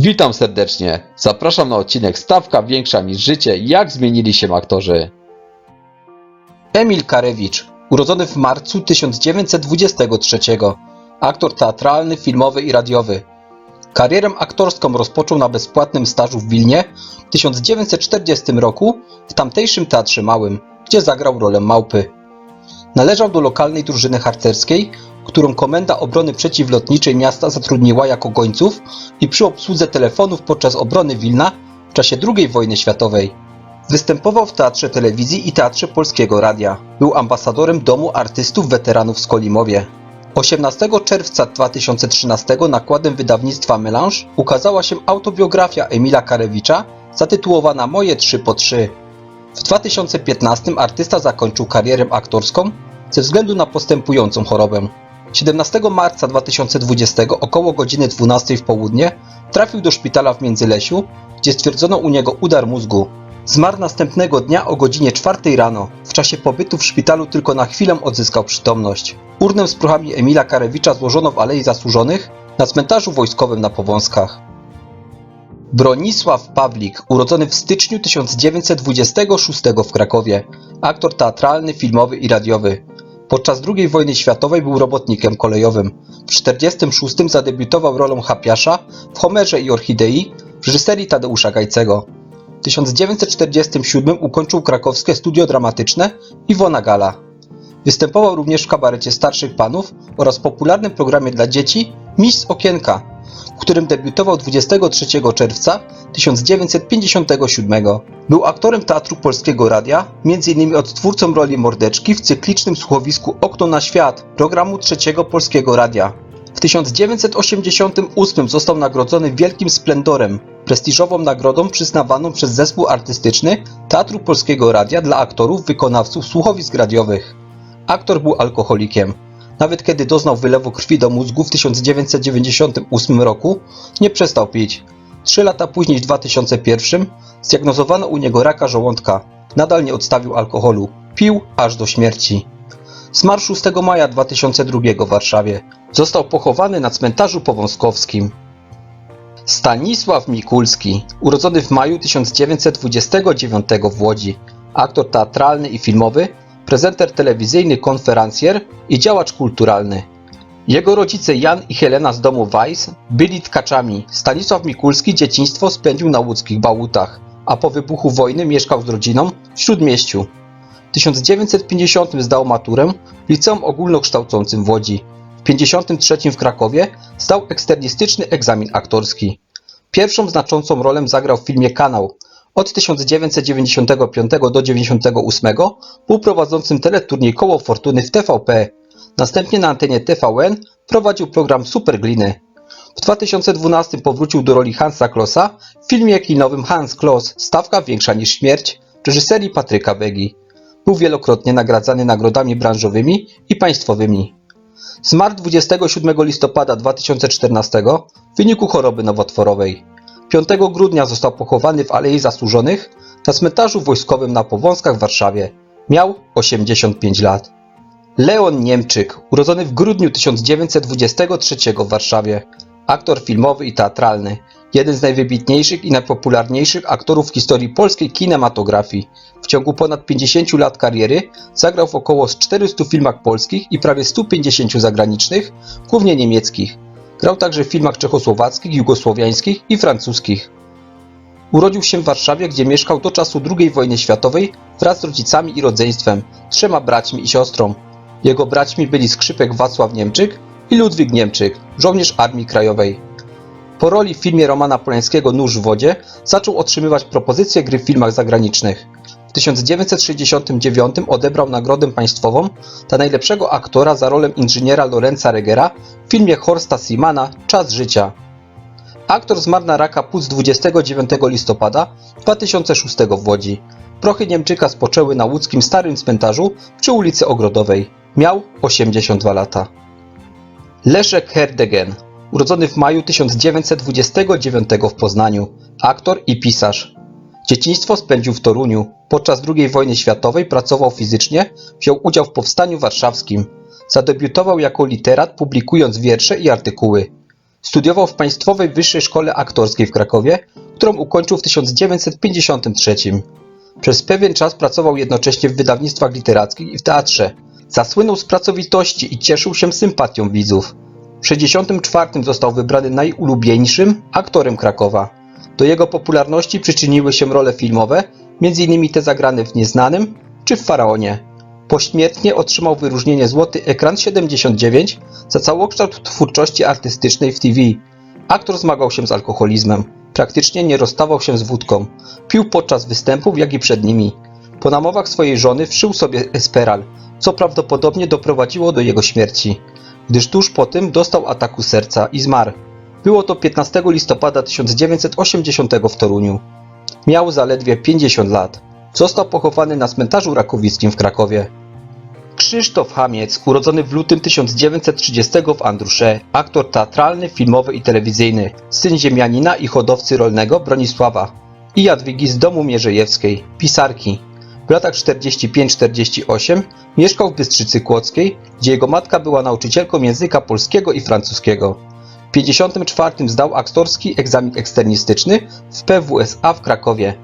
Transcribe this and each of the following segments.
Witam serdecznie. Zapraszam na odcinek Stawka większa niż życie. Jak zmienili się aktorzy? Emil Karewicz, urodzony w marcu 1923, aktor teatralny, filmowy i radiowy. Karierę aktorską rozpoczął na bezpłatnym stażu w Wilnie w 1940 roku w tamtejszym Teatrze Małym, gdzie zagrał rolę małpy. Należał do lokalnej drużyny harcerskiej, którą Komenda Obrony Przeciwlotniczej miasta zatrudniła jako gońców i przy obsłudze telefonów podczas obrony Wilna w czasie II wojny światowej. Występował w Teatrze Telewizji i Teatrze Polskiego Radia. Był ambasadorem Domu Artystów Weteranów w Skolimowie. 18 czerwca 2013 nakładem wydawnictwa Melange ukazała się autobiografia Emila Karewicza zatytułowana Moje 3 po 3. W 2015 artysta zakończył karierę aktorską ze względu na postępującą chorobę. 17 marca 2020 około godziny 12 w południe trafił do szpitala w Międzylesiu, gdzie stwierdzono u niego udar mózgu. Zmarł następnego dnia o godzinie 4 rano. W czasie pobytu w szpitalu tylko na chwilę odzyskał przytomność. Urnę z prochami Emila Karewicza złożono w Alei Zasłużonych na cmentarzu wojskowym na Powązkach. Bronisław Pawlik, urodzony w styczniu 1926 w Krakowie, aktor teatralny, filmowy i radiowy. Podczas II wojny światowej był robotnikiem kolejowym. W 1946 zadebiutował rolą Hapiasza w Homerze i Orchidei w reżyserii Tadeusza Gajcego. W 1947 ukończył krakowskie studio dramatyczne Iwona Gala. Występował również w kabarecie starszych panów oraz popularnym programie dla dzieci Miś z Okienka, w którym debiutował 23 czerwca 1957. Był aktorem Teatru Polskiego Radia, m.in. odtwórcą roli Mordeczki w cyklicznym słuchowisku Okno na świat programu Trzeciego Polskiego Radia. W 1988 został nagrodzony Wielkim Splendorem, prestiżową nagrodą przyznawaną przez zespół artystyczny Teatru Polskiego Radia dla aktorów wykonawców słuchowisk radiowych. Aktor był alkoholikiem. Nawet kiedy doznał wylewu krwi do mózgu w 1998 roku, nie przestał pić. Trzy lata później, w 2001, zdiagnozowano u niego raka żołądka. Nadal nie odstawił alkoholu. Pił aż do śmierci. Zmarł 6 maja 2002 w Warszawie. Został pochowany na cmentarzu powązkowskim. Stanisław Mikulski, urodzony w maju 1929 w Łodzi, aktor teatralny i filmowy, prezenter telewizyjny, konferencjer i działacz kulturalny. Jego rodzice Jan i Helena z domu Weiss byli tkaczami. Stanisław Mikulski dzieciństwo spędził na łódzkich Bałutach, a po wybuchu wojny mieszkał z rodziną w Śródmieściu. W 1950 zdał maturę w liceum ogólnokształcącym w Łodzi. W 1953 w Krakowie zdał eksternistyczny egzamin aktorski. Pierwszą znaczącą rolę zagrał w filmie Kanał. Od 1995 do 1998 był prowadzącym teleturniej Koło Fortuny w TVP. Następnie na antenie TVN prowadził program Supergliny. W 2012 powrócił do roli Hansa Klossa w filmie kinowym Hans Kloss Stawka większa niż śmierć w reżyserii Patryka Wegi. Był wielokrotnie nagradzany nagrodami branżowymi i państwowymi. Zmarł 27 listopada 2014 w wyniku choroby nowotworowej. 5 grudnia został pochowany w Alei Zasłużonych na cmentarzu wojskowym na Powązkach w Warszawie. Miał 85 lat. Leon Niemczyk, urodzony w grudniu 1923 w Warszawie, aktor filmowy i teatralny, jeden z najwybitniejszych i najpopularniejszych aktorów w historii polskiej kinematografii. W ciągu ponad 50 lat kariery zagrał w około 400 filmach polskich i prawie 150 zagranicznych, głównie niemieckich. Grał także w filmach czechosłowackich, jugosłowiańskich i francuskich. Urodził się w Warszawie, gdzie mieszkał do czasu II wojny światowej wraz z rodzicami i rodzeństwem, trzema braćmi i siostrą. Jego braćmi byli skrzypek Wacław Niemczyk i Ludwik Niemczyk, żołnierz Armii Krajowej. Po roli w filmie Romana Polańskiego Nóż w wodzie zaczął otrzymywać propozycje gry w filmach zagranicznych. W 1969 odebrał nagrodę państwową dla najlepszego aktora za rolę inżyniera Lorenza Regera w filmie Horsta Simana Czas życia. Aktor zmarł na raka płuc 29 listopada 2006 w Łodzi. Prochy Niemczyka spoczęły na łódzkim Starym Cmentarzu przy ulicy Ogrodowej. Miał 82 lata. Leszek Herdegen, urodzony w maju 1929 w Poznaniu, aktor i pisarz. Dzieciństwo spędził w Toruniu. Podczas II wojny światowej pracował fizycznie, wziął udział w Powstaniu Warszawskim. Zadebiutował jako literat, publikując wiersze i artykuły. Studiował w Państwowej Wyższej Szkole Aktorskiej w Krakowie, którą ukończył w 1953. Przez pewien czas pracował jednocześnie w wydawnictwach literackich i w teatrze. Zasłynął z pracowitości i cieszył się sympatią widzów. W 1964 został wybrany najulubieńszym aktorem Krakowa. Do jego popularności przyczyniły się role filmowe, m.in. te zagrane w Nieznanym czy w Faraonie. Pośmiertnie otrzymał wyróżnienie Złoty Ekran 79 za całokształt twórczości artystycznej w TV. Aktor zmagał się z alkoholizmem. Praktycznie nie rozstawał się z wódką. Pił podczas występów, jak i przed nimi. Po namowach swojej żony wszył sobie Esperal, co prawdopodobnie doprowadziło do jego śmierci, gdyż tuż po tym dostał ataku serca i zmarł. Było to 15 listopada 1980 w Toruniu. Miał zaledwie 50 lat. Został pochowany na cmentarzu rakowickim w Krakowie. Krzysztof Hamiec, urodzony w lutym 1930 w Andrusze, aktor teatralny, filmowy i telewizyjny, syn ziemianina i hodowcy rolnego Bronisława i Jadwigi z domu Mierzejewskiej, pisarki. W latach 45-48 mieszkał w Bystrzycy Kłodzkiej, gdzie jego matka była nauczycielką języka polskiego i francuskiego. W 54 zdał aktorski egzamin eksternistyczny w PWSA w Krakowie.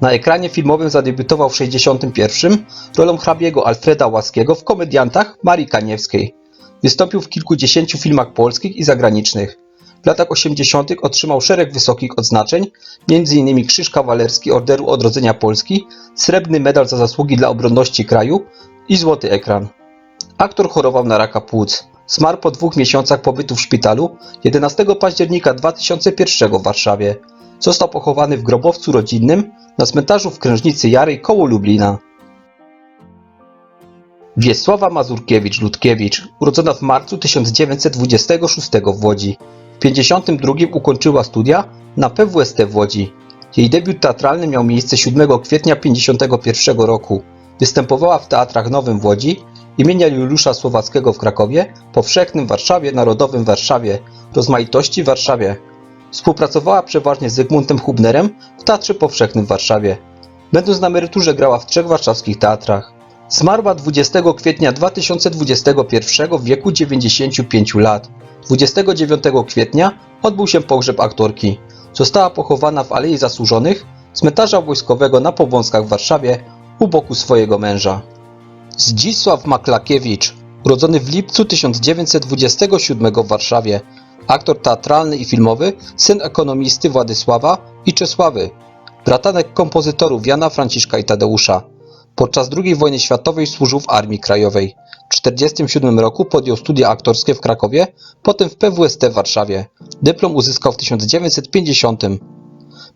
Na ekranie filmowym zadebiutował w 61 rolą hrabiego Alfreda Łaskiego w komediantach Marii Kaniewskiej. Wystąpił w kilkudziesięciu filmach polskich i zagranicznych. W latach 80. otrzymał szereg wysokich odznaczeń, m.in. Krzyż Kawalerski Orderu Odrodzenia Polski, srebrny medal za zasługi dla obronności kraju i złoty ekran. Aktor chorował na raka płuc. Zmarł po dwóch miesiącach pobytu w szpitalu 11 października 2001 w Warszawie. Został pochowany w grobowcu rodzinnym na cmentarzu w Krężnicy Jarej koło Lublina. Wiesława Mazurkiewicz-Ludkiewicz, urodzona w marcu 1926 w Łodzi. W 52 ukończyła studia na PWST w Łodzi. Jej debiut teatralny miał miejsce 7 kwietnia 51 roku. Występowała w teatrach Nowym w Łodzi, imienia Juliusza Słowackiego w Krakowie, Powszechnym Warszawie, Narodowym Warszawie, Rozmaitości w Warszawie. Współpracowała przeważnie z Zygmuntem Hubnerem w Teatrze Powszechnym w Warszawie. Będąc na emeryturze grała w trzech warszawskich teatrach. Zmarła 20 kwietnia 2021 w wieku 95 lat. 29 kwietnia odbył się pogrzeb aktorki. Została pochowana w Alei Zasłużonych, cmentarza wojskowego na Powązkach w Warszawie u boku swojego męża. Zdzisław Maklakiewicz, urodzony w lipcu 1927 w Warszawie, aktor teatralny i filmowy, syn ekonomisty Władysława i Czesławy, bratanek kompozytorów Jana Franciszka i Tadeusza. Podczas II wojny światowej służył w Armii Krajowej. W 1947 roku podjął studia aktorskie w Krakowie, potem w PWST w Warszawie. Dyplom uzyskał w 1950.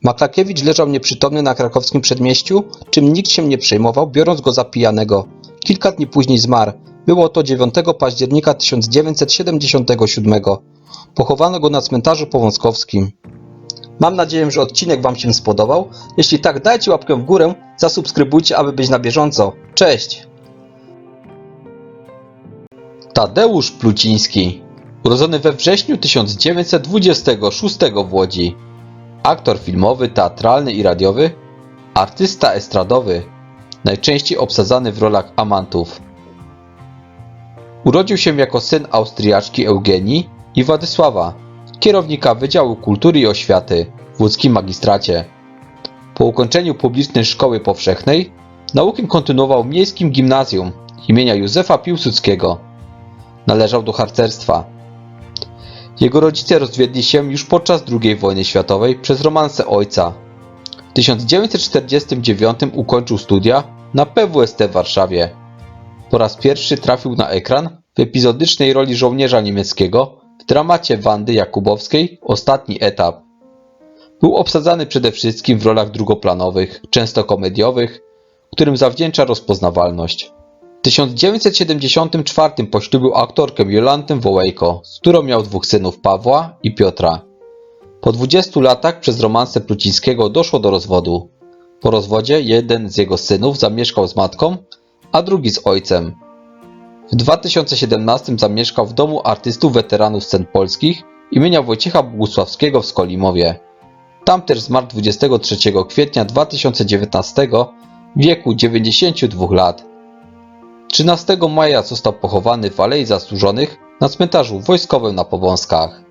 Maklakiewicz leżał nieprzytomny na krakowskim przedmieściu, czym nikt się nie przejmował, biorąc go za pijanego. Kilka dni później zmarł. Było to 9 października 1977. Pochowano go na cmentarzu powązkowskim. Mam nadzieję, że odcinek Wam się spodobał. Jeśli tak, dajcie łapkę w górę, zasubskrybujcie, aby być na bieżąco. Cześć! Tadeusz Pluciński, urodzony we wrześniu 1926 w Łodzi. Aktor filmowy, teatralny i radiowy, artysta estradowy, najczęściej obsadzany w rolach amantów. Urodził się jako syn Austriaczki Eugenii i Władysława, kierownika Wydziału Kultury i Oświaty w łódzkim magistracie. Po ukończeniu publicznej szkoły powszechnej naukę kontynuował w miejskim gimnazjum imienia Józefa Piłsudskiego. Należał do harcerstwa. Jego rodzice rozwiedli się już podczas II wojny światowej przez romanse ojca. W 1949 ukończył studia na PWST w Warszawie. Po raz pierwszy trafił na ekran w epizodycznej roli żołnierza niemieckiego w dramacie Wandy Jakubowskiej Ostatni etap. Był obsadzany przede wszystkim w rolach drugoplanowych, często komediowych, którym zawdzięcza rozpoznawalność. W 1974 poślubił aktorkę Jolantę Wołejko, z którą miał dwóch synów Pawła i Piotra. Po 20 latach przez romanse Plucińskiego doszło do rozwodu. Po rozwodzie jeden z jego synów zamieszkał z matką, a drugi z ojcem. W 2017 zamieszkał w Domu Artystów Weteranów Scen Polskich imienia Wojciecha Bogusławskiego w Skolimowie. Tam też zmarł 23 kwietnia 2019 w wieku 92 lat. 13 maja został pochowany w Alei Zasłużonych na cmentarzu wojskowym na Powązkach.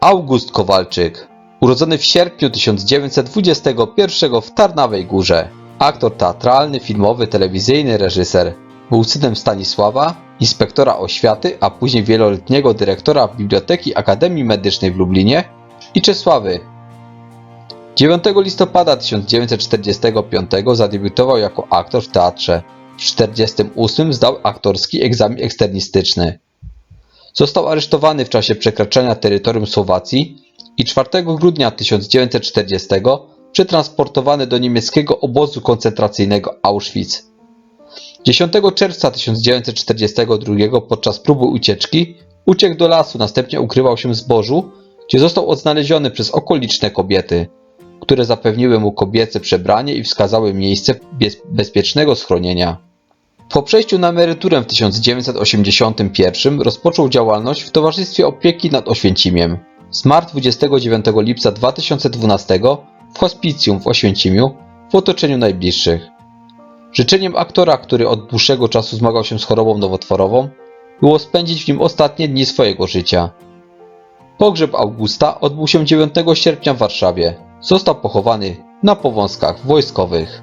August Kowalczyk, urodzony w sierpniu 1921 w Tarnawej Górze. Aktor teatralny, filmowy, telewizyjny, reżyser. Był synem Stanisława, inspektora oświaty, a później wieloletniego dyrektora Biblioteki Akademii Medycznej w Lublinie i Czesławy. 9 listopada 1945 zadebiutował jako aktor w teatrze. W 1948 zdał aktorski egzamin eksternistyczny. Został aresztowany w czasie przekraczania terytorium Słowacji i 4 grudnia 1940 przetransportowany do niemieckiego obozu koncentracyjnego Auschwitz. 10 czerwca 1942 podczas próby ucieczki uciekł do lasu, następnie ukrywał się w zbożu, gdzie został odnaleziony przez okoliczne kobiety, które zapewniły mu kobiece przebranie i wskazały miejsce bez- bezpiecznego schronienia. Po przejściu na emeryturę w 1981 rozpoczął działalność w Towarzystwie Opieki nad Oświęcimiem. Zmarł 29 lipca 2012 w hospicjum w Oświęcimiu w otoczeniu najbliższych. Życzeniem aktora, który od dłuższego czasu zmagał się z chorobą nowotworową, było spędzić w nim ostatnie dni swojego życia. Pogrzeb Augusta odbył się 9 sierpnia w Warszawie. Został pochowany na powązkach wojskowych.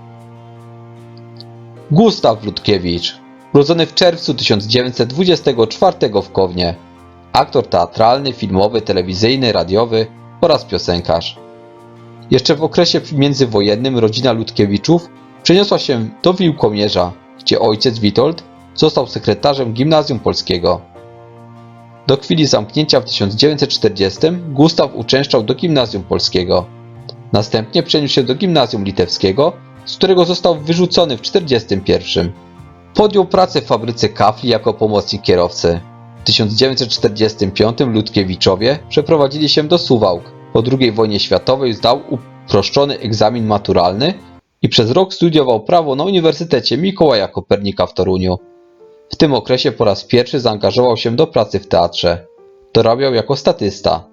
Gustaw Ludkiewicz, urodzony w czerwcu 1924 w Kownie. Aktor teatralny, filmowy, telewizyjny, radiowy oraz piosenkarz. Jeszcze w okresie międzywojennym rodzina Ludkiewiczów przeniosła się do Wiłkomierza, gdzie ojciec Witold został sekretarzem Gimnazjum Polskiego. Do chwili zamknięcia w 1940 Gustaw uczęszczał do Gimnazjum Polskiego. Następnie przeniósł się do Gimnazjum Litewskiego, z którego został wyrzucony w 1941. Podjął pracę w fabryce kafli jako pomocnik kierowcy. W 1945 Ludkiewiczowie przeprowadzili się do Suwałk. Po II wojnie światowej zdał uproszczony egzamin maturalny i przez rok studiował prawo na Uniwersytecie Mikołaja Kopernika w Toruniu. W tym okresie po raz pierwszy zaangażował się do pracy w teatrze. Dorabiał jako statysta.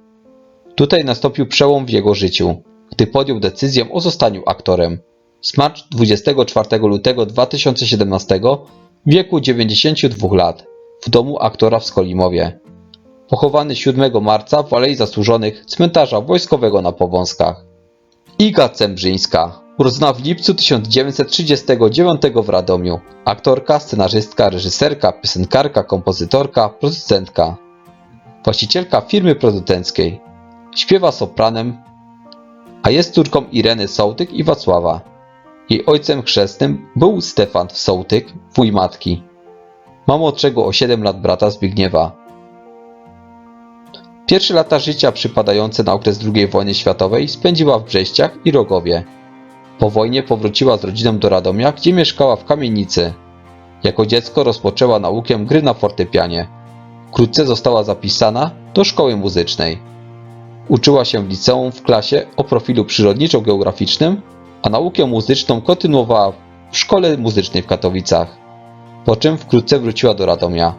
Tutaj nastąpił przełom w jego życiu, gdy podjął decyzję o zostaniu aktorem. Zmarł 24 lutego 2017 w wieku 92 lat w domu aktora w Skolimowie. Pochowany 7 marca w Alei Zasłużonych cmentarza wojskowego na Powązkach. Iga Cembrzyńska, urodzona w lipcu 1939 w Radomiu. Aktorka, scenarzystka, reżyserka, piosenkarka, kompozytorka, producentka. Właścicielka firmy producenckiej. Śpiewa sopranem, a jest córką Ireny Sołtyk i Wacława. Jej ojcem chrzestnym był Stefan Sołtyk, wuj matki. Ma młodszego o 7 lat brata Zbigniewa. Pierwsze lata życia przypadające na okres II wojny światowej spędziła w Brześciach i Rogowie. Po wojnie powróciła z rodziną do Radomia, gdzie mieszkała w kamienicy. Jako dziecko rozpoczęła naukę gry na fortepianie. Wkrótce została zapisana do szkoły muzycznej. Uczyła się w liceum w klasie o profilu przyrodniczo-geograficznym, a naukę muzyczną kontynuowała w szkole muzycznej w Katowicach. Po czym wkrótce wróciła do Radomia.